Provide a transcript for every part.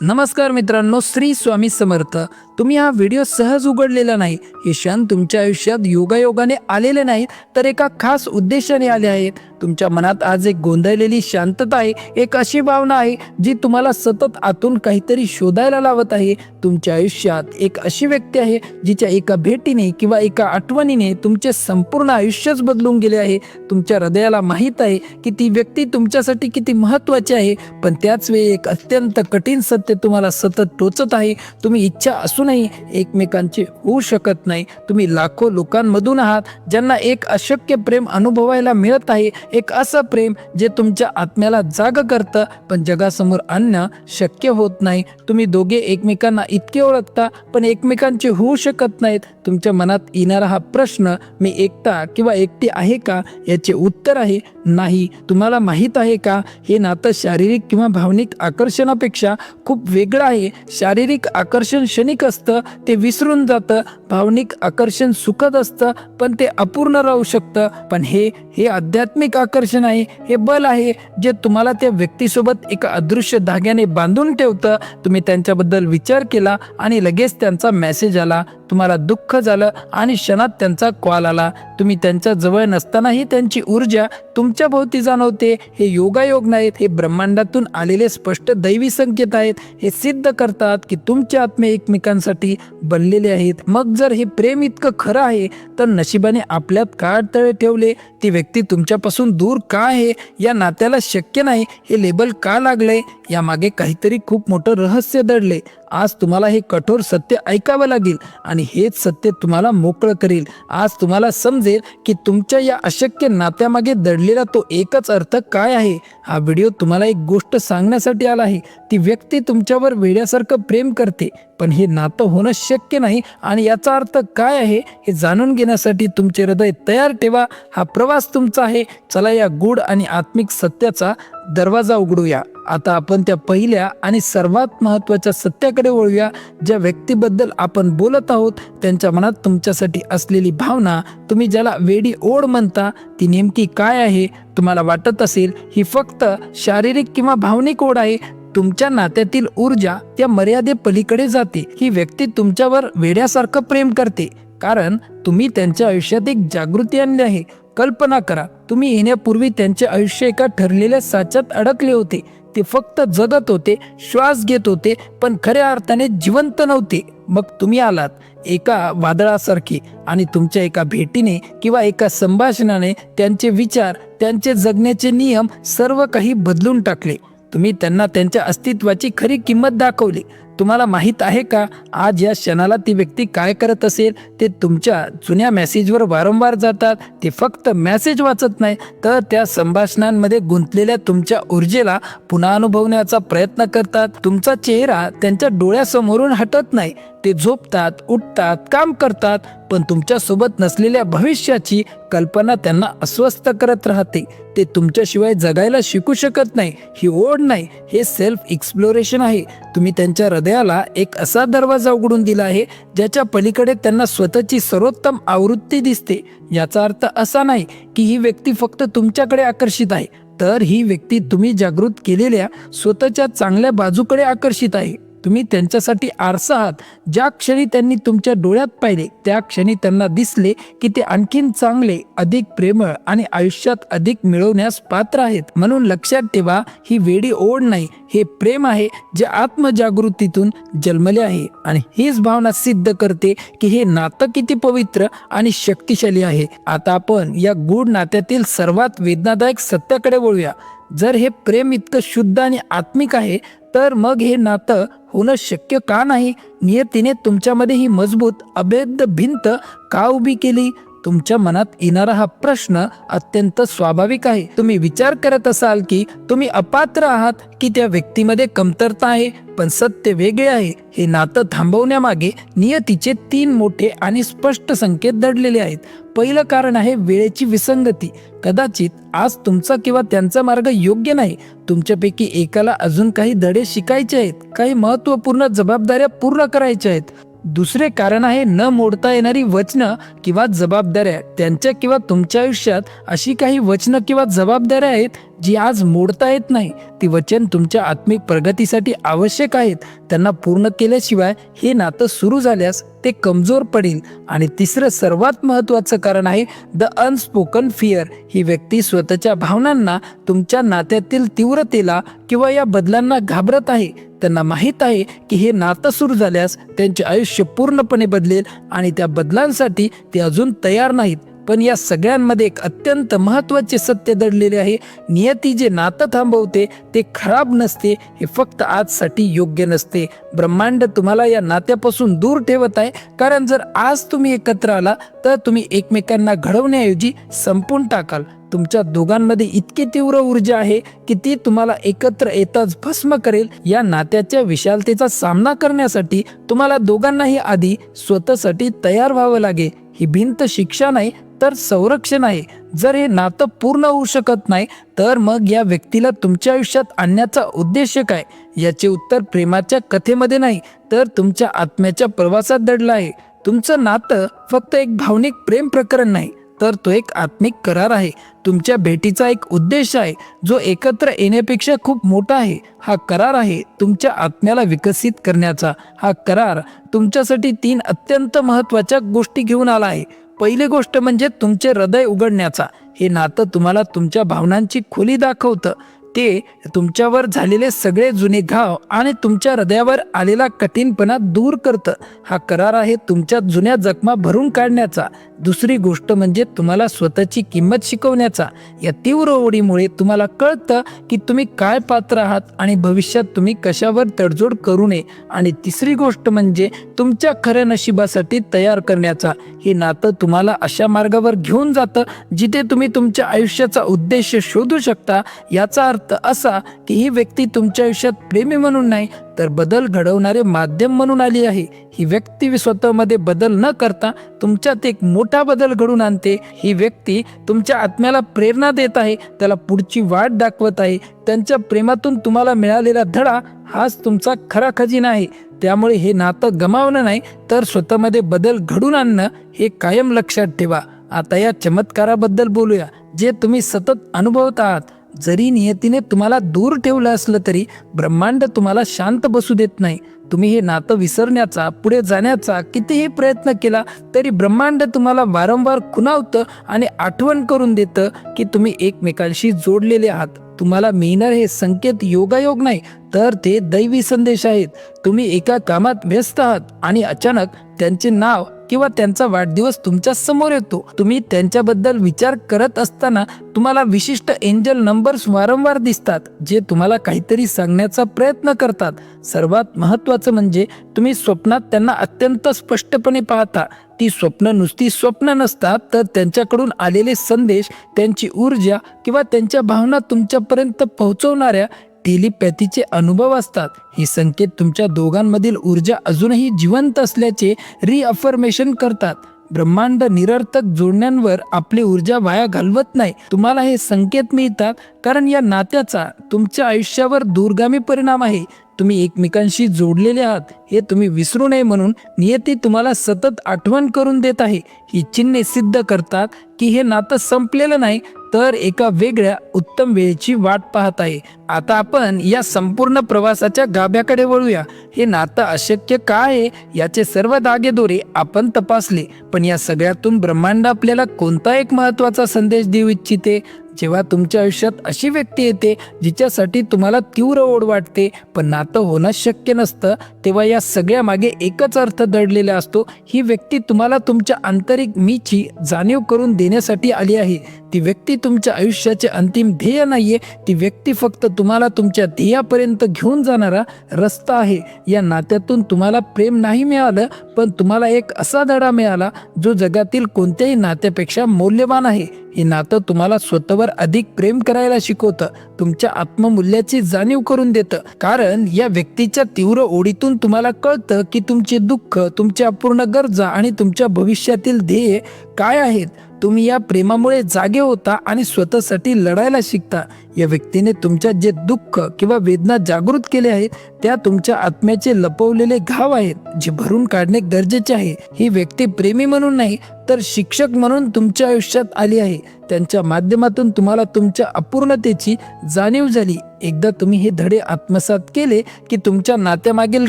नमस्कार मित्रांनो श्री स्वामी समर्थ. तुम्ही हा व्हिडिओ सहज उघडलेला नाही. हे क्षण तुमच्या आयुष्यात योगायोगाने आलेले नाहीत तर एका खास उद्देशाने आले आहेत. तुमच्या मनात आज एक गोंधळलेली शांतता आहे एक अशी भावना आहे जी तुम्हाला सतत आतून काहीतरी शोधायला लावत आहे. तुमच्या आयुष्यात एक अशी व्यक्ती आहे जिच्या एका भेटीने किंवा एका आठवणीने तुमचे संपूर्ण आयुष्यच बदलून गेले आहे. तुमच्या हृदयाला माहीत आहे की ती व्यक्ती तुमच्यासाठी किती महत्त्वाची आहे पण त्याच वेळी एक अत्यंत कठीण सत्य ते तुम्हाला सतत टोचत आहे. तुम्ही इच्छा असूनही एकमेकांचे होऊ शकत नाही. तुम्ही लाखो लोकांमधून आहात ज्यांना एक अशक्य प्रेम अनुभवायला मिळत आहे. एक असं प्रेम जे तुमच्या आत्म्याला जाग करतं पण जगासमोर आणणं शक्य होत नाही. तुम्ही दोघे एकमेकांना इतके ओळखता पण एकमेकांचे होऊ शकत नाहीत. तुमच्या मनात येणारा हा प्रश्न मी एकटा किंवा एकटी आहे का याचे उत्तर आहे नाही. तुम्हाला माहीत आहे का हे नातं शारीरिक किंवा भावनिक आकर्षणापेक्षा खूप वेगळं आहे. शारीरिक आकर्षण क्षणिक असतं ते विसरून जातं भावनिक आकर्षण सुखद असतं पण ते अपूर्ण राहू शकतं. पण हे हे आध्यात्मिक आकर्षण आहे हे बल आहे जे तुम्हाला त्या व्यक्तीसोबत एका अदृश्य धाग्याने बांधून ठेवतं. तुम्ही त्यांच्याबद्दल विचार केला आणि लगेच त्यांचा मेसेज आला. तुम्हाला दुःख झालं आणि क्षणात त्यांचा कॉल आला. तुम्ही त्यांच्या जवळ नसतानाही त्यांची ऊर्जा तुमच्या भोवती जाणवते. हे योगायोग नाहीत हे ब्रह्मांडातून आलेले स्पष्ट दैवी संकेत आहेत. हे सिद्ध करतात की तुमचे आत्मे एकमेकांसाठी बनलेले आहेत. मग जर हे प्रेम इतकं खरं आहे तर नशिबाने आपल्यात का अडथळे ठेवले? ती व्यक्ती तुमच्यापासून दूर का आहे? या नात्याला शक्य नाही. हे लेबल का लागले यामागे काहीतरी खूप मोठं रहस्य दडले आज तुम्हाला हे कठोर सत्य ऐकावं लागेल आणि हेच सत्य तुम्हाला मोकळं करेल. आज तुम्हाला समजेल की तुमच्या या अशक्य नात्यामागे दडलेला तो एकच अर्थ काय आहे? हा व्हिडिओ तुम्हाला एक गोष्ट सांगण्यासाठी आला आहे. ती व्यक्ती तुमच्यावर वेड्यासारखं प्रेम करते पण हे नातं होणं शक्य नाही आणि यात अर्थ काय आहे हे जाणून घेण्यासाठी तुमचे हृदय तयार ठेवा. हा प्रवास तुमचा आहे. चला या गूढ आणि आत्मिक सत्याचा दरवाजा उघडूया. आता आपण त्या पहिल्या आणि सर्वात महत्त्वाच्या सत्याकडे वळूया. ज्या व्यक्तीबद्दल आपण बोलत आहोत त्यांच्या मनात तुमच्यासाठी असलेली भावना तुम्ही ज्याला वेडी ओढ म्हणता ती नेमकी काय आहे? तुम्हाला वाटत असेल ही फक्त शारीरिक किंवा भावनिक ओढ आहे तुमच्या नात्यातील ऊर्जा त्या मर्यादे पलीकडे जाते. ही व्यक्ती तुमच्यावर वेड्यासारखं प्रेम करते. कारण तुम्ही त्यांच्या आयुष्यात एक जागृती आणली आहे. कल्पना करा तुम्ही येण्यापूर्वी त्यांचे आयुष्य एका ठरलेल्या साच्यात अडकले होते. ते फक्त जगत होते श्वास घेत होते पण खऱ्या अर्थाने जिवंत नव्हते. मग तुम्ही आलात एका वादळासारखे आणि तुमच्या एका भेटीने किंवा एका संभाषणाने त्यांचे विचार त्यांचे जगण्याचे नियम सर्व काही बदलून टाकले. तुम्ही त्यांना त्यांच्या अस्तित्वाची खरी किंमत दाखवली. तुम्हाला माहीत आहे का? आज या क्षणाला ती व्यक्ती काय करत असेल? ते तुमच्या जुन्या मेसेजवर वारंवार जातात. ते फक्त मेसेज वाचत नाही. तर त्या संभाषणांमध्ये गुंतलेल्या तुमच्या ऊर्जेला पुन्हा अनुभवण्याचा प्रयत्न करतात. तुमचा चेहरा त्यांच्या डोळ्यासमोरून हटत नाही. ते झोपतात उठतात काम करतात. पण तुमच्यासोबत नसलेल्या भविष्याची कल्पना त्यांना अस्वस्थ करत राहते. ते तुमच्याशिवाय जगायला शिकू शकत नाही. ही ओढ नाही. हे सेल्फ एक्सप्लोरेशन आहे. तुम्ही त्यांच्या हृदयाला एक असा दरवाजा उघडून दिला आहे ज्याच्या पलीकडे त्यांना स्वतःची सर्वोत्तम आवृत्ती दिसते. याचा अर्थ असा नाही की ही व्यक्ती फक्त तुमच्याकडे आकर्षित आहे तर ही व्यक्ती तुम्ही जागृत केलेल्या स्वतःच्या चांगल्या बाजूकडे आकर्षित आहे. तुम्ही त्यांच्यासाठी आरसा आहात. ज्या क्षणी त्यांनी तुमच्या डोळ्यात पाहिले त्या क्षणी त्यांना दिसले की ते आणखीन चांगले अधिक प्रेमळ आणि आयुष्यात अधिक मिळवण्यास पात्र आहेत. म्हणून लक्षात ठेवा ही वेडी ओढ नाही हे प्रेम आहे जे आत्मजागृतीतून जन्मले आहे आणि हीच भावना सिद्ध करते की हे नातं किती पवित्र आणि शक्तिशाली आहे. आता आपण या गूढ नात्यातील सर्वात वेदनादायक सत्याकडे वळूया. जर हे प्रेम इतकं शुद्ध आणि आत्मिक आहे तर मग हे नातं होणं शक्य का नाही? नियतीने तुमच्यामध्ये ही मजबूत अभेद्य भिंत का उभी केली? तुमच्या मनात येणारा हा प्रश्न अत्यंत स्वाभाविक आहे. तुम्ही विचार करत असाल की तुम्ही अपात्र आहात की त्या व्यक्तीमध्ये कमतरता आहे पण सत्य वेगळे आहे. हे नातं थांबवण्यामागे नियतीचे तीन मोठे आणि स्पष्ट संकेत दडलेले आहेत. पहिलं कारण आहे वेळेची विसंगती. कदाचित आज तुमचा किंवा त्यांचा मार्ग योग्य नाही. तुमच्यापैकी एकाला अजून काही धडे शिकायचे आहेत. काही महत्त्वपूर्ण जबाबदाऱ्या पूर्ण करायच्या आहेत. दुसरे कारण आहे न मोडता येणारी वचनं किंवा जबाबदाऱ्या. त्यांच्या किंवा तुमच्या आयुष्यात अशी काही वचनं किंवा जबाबदाऱ्या आहेत जी आज मोडता येत नाही. ती वचन तुमच्या आत्मिक प्रगतीसाठी आवश्यक आहेत. त्यांना पूर्ण केल्याशिवाय हे नातं सुरू झाल्यास ते कमजोर पडेल आणि तिसरं सर्वात महत्त्वाचं कारण आहे द अनस्पोकन फिअर ही व्यक्ती स्वतःच्या भावनांना तुमच्या नात्यातील तीव्रतेला किंवा या बदलांना घाबरत आहे. त्यांना माहीत आहे की हे नातं सुरू झाल्यास त्यांचे आयुष्य पूर्णपणे बदलेल आणि त्या बदलांसाठी ते अजून तयार नाहीत. पण या सगळ्यांमध्ये एक अत्यंत महत्त्वाचे सत्य दडलेले आहे. नियती जे नातं थांबवते ते खराब नसते हे फक्त आजसाठी योग्य नसते. ब्रह्मांड तुम्हाला या नात्यापासून दूर ठेवत आहे. कारण जर आज तुम्ही एकत्र आला तर तुम्ही एकमेकांना घडवण्याऐवजी संपून टाकाल. तुमच्या दोघांमध्ये इतकी तीव्र ऊर्जा आहे की ती तुम्हाला एकत्र येताच भस्म करेल. या नात्याच्या विशालतेचा सामना करण्यासाठी तुम्हाला दोघांनाही आधी स्वतःसाठी तयार व्हावं लागेल ही भिंत शिक्षा नाही तर संरक्षण आहे. जर हे नातं पूर्ण होऊ शकत नाही तर मग या व्यक्तीला तुमच्या आयुष्यात आणण्याचा उद्देश काय? याचे उत्तर प्रेमाच्या कथेमध्ये नाही तर तुमच्या आत्म्याच्या प्रवासात दडलं आहे. तुमचं नातं फक्त एक भावनिक प्रेम प्रकरण नाही तर तो एक आत्मिक करार आहे. तुमच्या भेटीचा एक उद्देश आहे जो एकत्र येण्यापेक्षा खूप मोठा आहे. हा करार आहे तुमच्या आत्म्याला विकसित करण्याचा. हा करार तुमच्यासाठी तीन अत्यंत महत्त्वाच्या गोष्टी घेऊन आला आहे. पहिली गोष्ट म्हणजे तुमचे हृदय उघडण्याचा. हे नातं तुम्हाला तुमच्या भावनांची खोली दाखवतं. ते तुमच्यावर झालेले सगळे जुने घाव आणि तुमच्या हृदयावर आलेला कठीणपणा दूर करतं. हा करार आहे तुमच्या जुन्या जखमा भरून काढण्याचा. दुसरी गोष्ट म्हणजे तुम्हाला स्वतःची किंमत शिकवण्याचा. या तीव्र ओढीमुळे तुम्हाला कळतं की तुम्ही काय पात्र आहात आणि भविष्यात तुम्ही कशावर तडजोड करू नये. आणि तिसरी गोष्ट म्हणजे तुमच्या खऱ्या नशिबासाठी तयार करण्याचा. हे नातं तुम्हाला अशा मार्गावर घेऊन जातं जिथे तुम्ही तुमच्या आयुष्याचा उद्देश शोधू शकता. याचा अर्थ असा की ही व्यक्ती तुमच्या आयुष्यात प्रेमी म्हणून नाही तर बदल घडवणारे माध्यम म्हणून आली आहे. ही व्यक्ती स्वतःमध्ये बदल न करता तुमच्यात एक मोठा बदल घडून आणते. ही व्यक्ती तुमच्या आत्म्याला प्रेरणा देत आहे त्याला पुढची वाट दाखवत आहे. त्यांच्या प्रेमातून तुम्हाला मिळालेला धडा हाच तुमचा खरा खजिना आहे. त्यामुळे हे नातं गमावणं नाही तर स्वतःमध्ये बदल घडून आणणं हे कायम लक्षात ठेवा. आता या चमत्काराबद्दल बोलूया जे तुम्ही सतत अनुभवत आहात. जरी नियतीने तुम्हाला दूर ठेवलं असलं तरी ब्रह्मांड तुम्हाला शांत बसू देत नाही. तुम्ही हे नातं विसरण्याचा पुढे जाण्याचा कितीही प्रयत्न केला तरी ब्रह्मांड तुम्हाला वारंवार खुणावतं आणि आठवण करून देतं की तुम्ही एकमेकांशी जोडलेले आहात. तुम्हाला मिळणार हे संकेत योगायोग नाही तर ते दैवी संदेश आहेत. तुम्ही एका कामात व्यस्त आहात आणि अचानक त्यांचे नाव किंवा त्यांचा वाढदिवस तुमच्यासमोर येतो. तुम्ही त्यांच्याबद्दल विचार करत असताना तुम्हाला विशिष्ट एंजल नंबर्स वारंवार दिसतात जे तुम्हाला काहीतरी सांगण्याचा प्रयत्न करतात. सर्वात महत्त्वाचं म्हणजे तुम्ही स्वप्नात त्यांना अत्यंत स्पष्टपणे पाहता. ती स्वप्न नुसती स्वप्न नसतात तर त्यांच्याकडून आलेले संदेश त्यांची ऊर्जा किंवा त्यांच्या भावना तुमच्यापर्यंत पोहोचवणाऱ्या टेलिपॅथीचे अनुभव असतात. हे संकेत तुमच्या दोघांमधील ऊर्जा अजूनही जिवंत असल्याचे रिअफर्मेशन करतात. ब्रह्मांड निरर्थक जोडण्यांवर आपली ऊर्जा वाया घालवत नाही. तुम्हाला हे संकेत मिळतात कारण या नात्याचा तुमच्या आयुष्यावर दूरगामी परिणाम आहे. तुम्ही एकमेकांशी जोडलेले आहात हे तुम्ही विसरू नये म्हणून नियती तुम्हाला सतत आठवण करून देत आहे. ही चिन्हे सिद्ध करतात की हे नातं संपलेलं नाही तर एका वेगळ्या उत्तम वेळेची वाट पाहत आहे. आता आपण या संपूर्ण प्रवासाच्या गाभ्याकडे वळूया. हे नातं अशक्य का आहे? याचे सर्व दागेदोरे आपण तपासले. पण या सगळ्यातून ब्रह्मांड आपल्याला कोणता एक महत्त्वाचा संदेश देऊ इच्छिते? जेव्हा तुमच्या आयुष्यात अशी व्यक्ती येते जिच्यासाठी तुम्हाला तीव्र ओढ वाटते पण नातं होणं शक्य नसतं तेव्हा या सगळ्या मागे एकच अर्थ दडलेला असतो. ही व्यक्ती तुम्हाला तुमच्या आंतरिक मीची जाणीव करून देण्यासाठी आली आहे. ती व्यक्ती तुमच्या आयुष्याचे अंतिम ध्येय नाहीये. ती व्यक्ती फक्त तुम्हाला तुमच्या ध्येयापर्यंत घेऊन जाणारा रस्ता आहे. या नात्यातून तुम्हाला प्रेम नाही मिळालं पण तुम्हाला एक असा धडा मिळाला जो जगातील कोणत्याही नात्यापेक्षा मौल्यवान आहे. हे नातं तुम्हाला स्वतःवर अधिक प्रेम करायला शिकवतं तुमच्या आत्ममूल्याची जाणीव करून देतं. कारण या व्यक्तीच्या तीव्र ओढीतून तुम्हाला कळतं की तुमचे दुःख तुमच्या अपूर्ण गरजा आणि तुमच्या भविष्यातील ध्येय काय आहेत. तुम्ही या प्रेमामुळे जागे होता आणि स्वतःसाठी लढायला शिकता. या व्यक्तीने तुमच्या जे दुःख किंवा वेदना जागृत केले आहेत त्या तुमच्या आत्म्याचे लपवलेले घाव आहेत जे भरून काढणे गरजेचे आहे. ही व्यक्ती प्रेमी म्हणून नाही तर शिक्षक म्हणून तुमच्या आयुष्यात आली आहे. त्यांच्या माध्यमातून तुम्हाला तुमच्या अपूर्णतेची जाणीव झाली. एकदा तुम्ही हे धडे आत्मसात केले की तुमच्या नात्यामागील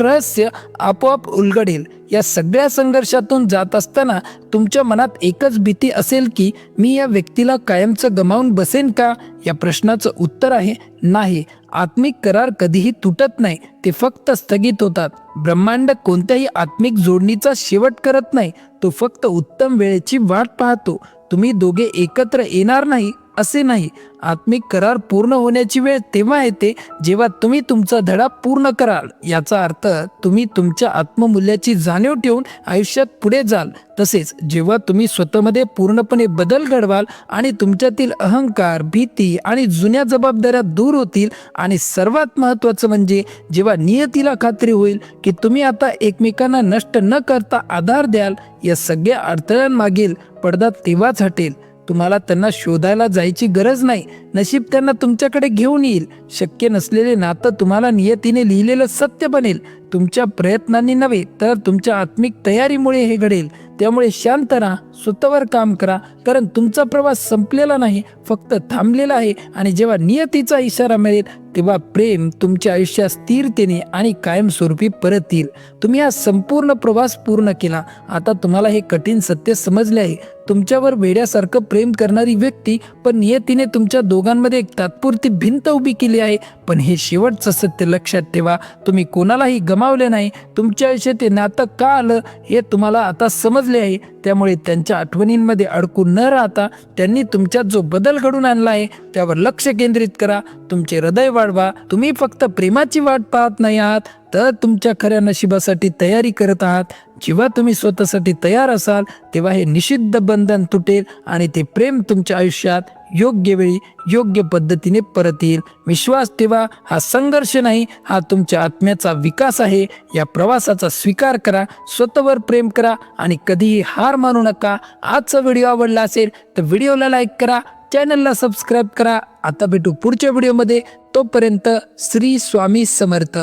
रहस्य आपोआप उलगडेल. या सगळ्या संघर्षातून जात असताना तुमच्या मनात एकच भीती असेल की मी या व्यक्तीला कायमचं गमावून बसेन का? या प्रश्नाचं उत्तर आहे नाही. आत्मिक करार कधीही तुटत नाही ते फक्त स्थगित होतात. ब्रह्मांड कोणत्याही आत्मिक जोडणीचा शेवट करत नाही तो फक्त उत्तम वेळेची वाट पाहतो. तुम्ही दोघे एकत्र येणार नाही. असे नाही. आत्मिक करार पूर्ण होण्याची वेळ तेव्हा येते जेव्हा तुम्ही तुमचा धडा पूर्ण कराल. याचा अर्थ तुम्ही तुमच्या आत्ममूल्याची जाणीव ठेवून आयुष्यात पुढे जाल. तसेच जेव्हा तुम्ही स्वतःमध्ये पूर्णपणे बदल घडवाल आणि तुमच्यातील अहंकार भीती आणि जुन्या जबाबदाऱ्या दूर होतील आणि सर्वात महत्त्वाचं म्हणजे जेव्हा नियतीला खात्री होईल की तुम्ही आता एकमेकांना नष्ट न करता आधार द्याल या सगळ्या अडथळ्यांमागील पडदा तेव्हाच हटेल. तुम्हाला त्यांना शोधायला जायची गरज नाही. नशीब त्यांना तुमच्याकडे घेऊन येईल. शक्य नसलेले नातं तुम्हाला नियतीने लिहिलेलं सत्य बनेल. तुमच्या प्रयत्नांनी नव्हे तर तुमच्या आत्मिक तयारीमुळे हे घडेल. त्यामुळे शांत राहा स्वतःवर काम करा कारण तुमचा प्रवास संपलेला नाही फक्त थांबलेला आहे आणि जेव्हा नियतीचा इशारा मिळेल तेव्हा प्रेम तुमच्या आयुष्यात स्थिरतेने आणि कायमस्वरूपी परत येईल तुम्ही हा संपूर्ण प्रवास पूर्ण केला. आता तुम्हाला हे कठीण सत्य समजले आहे. तुमच्यावर वेड्यासारखं प्रेम करणारी व्यक्ती पण नियतीने तुमच्या दोघांमध्ये एक तात्पुरती भिंत उभी केली आहे. पण हे शेवटचं सत्य लक्षात ठेवा. तुम्ही कोणालाही गमावले नाही. तुमच्या आयुष्यात ते नातं का आलं हे तुम्हाला आता समजले आहे. त्यामुळे त्यांच्या आठवणींमध्ये अडकून न राहता त्यांनी तुमच्यात जो बदल घडून आणला आहे त्यावर लक्ष केंद्रित करा. तुमचे हृदय वाढवा तुम्ही फक्त प्रेमाची वाट पाहत नाही आहात तर तुमच्या खऱ्या नशिबासाठी तयारी करत आहात. जेव्हा तुम्ही स्वतःसाठी तयार असाल तेव्हा हे निषिद्ध बंधन तुटेल आणि ते प्रेम तुमच्या आयुष्यात योग्य वेळी योग्य पद्धतीने परत येईल विश्वास ठेवा हा संघर्ष नाही हा तुमच्या आत्म्याचा विकास आहे. या प्रवासाचा स्वीकार करा स्वतःवर प्रेम करा आणि कधीही हार मानू नका. आजचा व्हिडिओ आवडला असेल तर व्हिडिओला लाईक करा चॅनलला सबस्क्राईब करा. आता भेटू पुढच्या व्हिडिओमध्ये. तोपर्यंत श्री स्वामी समर्थ.